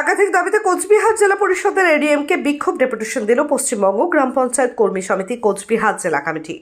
একাধিক দাবিতে কোচবিহার জেলা পরিষদের এডিএমকে বিক্ষোভ ডেপুটেশন দিল পশ্চিমবঙ্গ গ্রাম পঞ্চায়েত কর্মী সমিতি কোচবিহার জেলা কমিটি।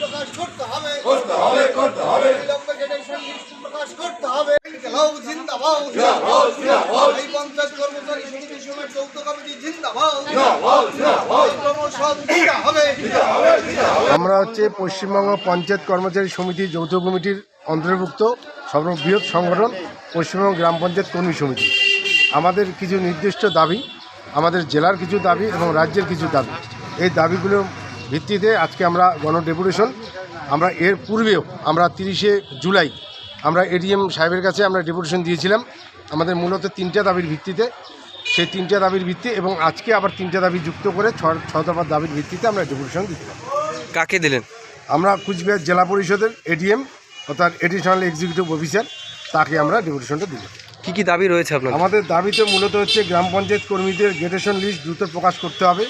প্রকাশ করতে হবে। করতে হবে করতে হবে। আমরা হচ্ছে পশ্চিমবঙ্গ পঞ্চায়েত কর্মচারী সমিতি যৌথ কমিটির অন্তর্ভুক্ত সর্ববৃহৎ সংগঠন, পশ্চিমবঙ্গ গ্রাম পঞ্চায়েত কর্মী সমিতি। আমাদের কিছু নির্দিষ্ট দাবি, আমাদের জেলার কিছু দাবি এবং রাজ্যের কিছু দাবি। এই দাবিগুলোর ভিত্তিতে আজকে আমরা গণ ডেপুটেশন, আমরা এর পূর্বেও আমরা তিরিশে জুলাই আমরা এডিএম সাহেবের কাছে আমরা ডেপুটেশন দিয়েছিলাম। আমাদের মূলত তিনটা দাবির ভিত্তিতে। সেই তিনটা দাবির ভিত্তি এবং আজকে আবার তিনটা দাবি যুক্ত করে ছ ছ দফার দাবির ভিত্তিতে আমরা ডেপুটেশন দিচ্ছিলাম। কাকে দিলেন? আমরা কুচবিহার জেলা পরিষদের এডিএম অর্থাৎ এডিশনাল এক্সিকিউটিভ অফিসার তাকে আমরা ডেপুটেশনটা দিলাম। কী কী দাবি রয়েছে আপনার আমাদের দাবিতে মূলত হচ্ছে গ্রাম পঞ্চায়েত কর্মীদের গ্রেডেশন লিস্ট দ্রুত প্রকাশ করতে হবে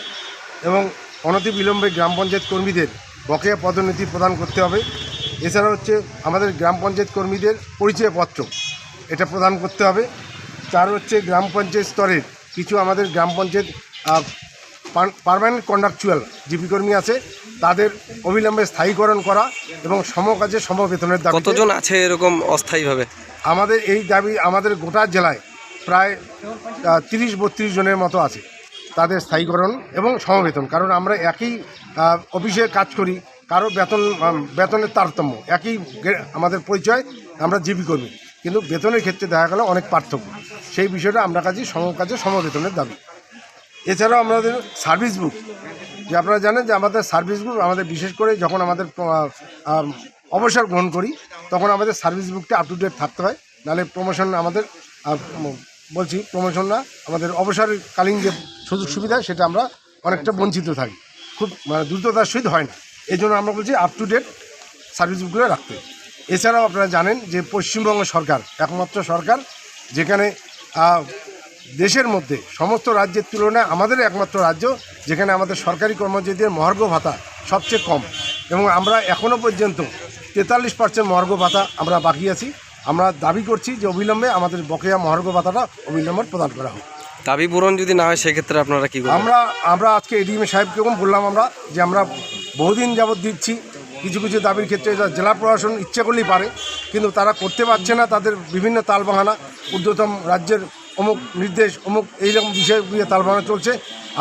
এবং অনতি বিলম্বে গ্রাম পঞ্চায়েত কর্মীদের বকেয়া পদোন্নতি প্রদান করতে হবে। এছাড়া হচ্ছে আমাদের গ্রাম পঞ্চায়েত কর্মীদের পরিচয়পত্র এটা প্রদান করতে হবে। চার হচ্ছে গ্রাম পঞ্চায়েত স্তরের কিছু আমাদের গ্রাম পঞ্চায়েত পারমানেন্ট কন্ডাকচুয়াল জিপি কর্মী আছে তাদের অবিলম্বে স্থায়ীকরণ করা এবং সমকাজে সমবেতনের দাবি কতজন আছে এরকম অস্থায়ীভাবে? আমাদের এই দাবি আমাদের গোটা জেলায় প্রায় তিরিশ বত্রিশ জনের মতো আছে। তাদের স্থায়ীকরণ এবং সমবেতন কারণ আমরা একই অফিসে কাজ করি কারও বেতন বেতনের তারতম্য, একই আমাদের পরিচয়, আমরা জীবী কর্মী। কিন্তু বেতনের ক্ষেত্রে দেখা গেল অনেক পার্থক্য। সেই বিষয়টা আমরা কাজে সমকাজে সমবেতনের দাবি। এছাড়াও আমাদের সার্ভিস বুক যে আপনারা জানেন যে আমাদের সার্ভিস বুক আমাদের বিশেষ করে যখন আমাদের অবসর গ্রহণ করি, তখন আমাদের সার্ভিস বুকটা আপ টু ডেট থাকতে হয়। নাহলে প্রমোশন আমাদের বলছি প্রমোশন না, আমাদের অবসরকালীন যে সুযোগ সুবিধা, সেটা আমরা অনেকটা বঞ্চিত থাকি। খুব মানে দ্রুততার সহিত হয় না। এই জন্য আমরা বলছি আপ টু ডেট সার্ভিস বুকগুলো রাখতে। এছাড়াও আপনারা জানেন যে পশ্চিমবঙ্গ সরকার একমাত্র সরকার যেখানে দেশের মধ্যে সমস্ত রাজ্যের তুলনায় আমাদের একমাত্র রাজ্য যেখানে আমাদের সরকারি কর্মচারীদের মহার্ঘ ভাতা সবচেয়ে কম। এবং আমরা এখনও পর্যন্ত তেতাল্লিশ পার্সেন্ট মহার্ঘ ভাতা আমরা বাকি আছি। আমরা দাবি করছি যে অবিলম্বে আমাদের বকেয়া মহার্ঘ ভাতাটা অবিলম্বে প্রদান করা হোক। দাবি পূরণ যদি না হয় সেক্ষেত্রে আপনারা কি আমরা আমরা আজকে এডিএম সাহেবকে বললাম আমরা যে আমরা বহুদিন যাবৎ দিচ্ছি। কিছু কিছু দাবির ক্ষেত্রে জেলা প্রশাসন ইচ্ছে করলেই পারে কিন্তু তারা করতে পারছে না তাদের বিভিন্ন তালবাহানা ঊর্ধ্বতম রাজ্যের অমুক নির্দেশ অমুক এইরকম বিষয়গুলো তালবাহানা চলছে।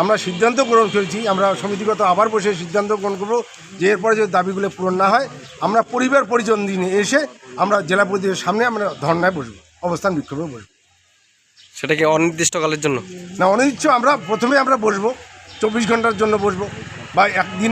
আমরা সিদ্ধান্ত গ্রহণ করেছি আমরা সমিতিগত আবার বসে সিদ্ধান্ত গ্রহণ করব যে এরপরে যদি দাবিগুলো পূরণ না হয় আমরা পরিবার পরিজন দিনে এসে আমরা জেলা পরিষদের সামনে আমরা ধর্নায় বসবো অবস্থান বিক্ষোভে বসবো। সেটা কি অনির্দিষ্টকালের জন্য? না অনিচ্ছ আমরা প্রথমে আমরা বসবো চব্বিশ ঘণ্টার জন্য বসবো বা একদিন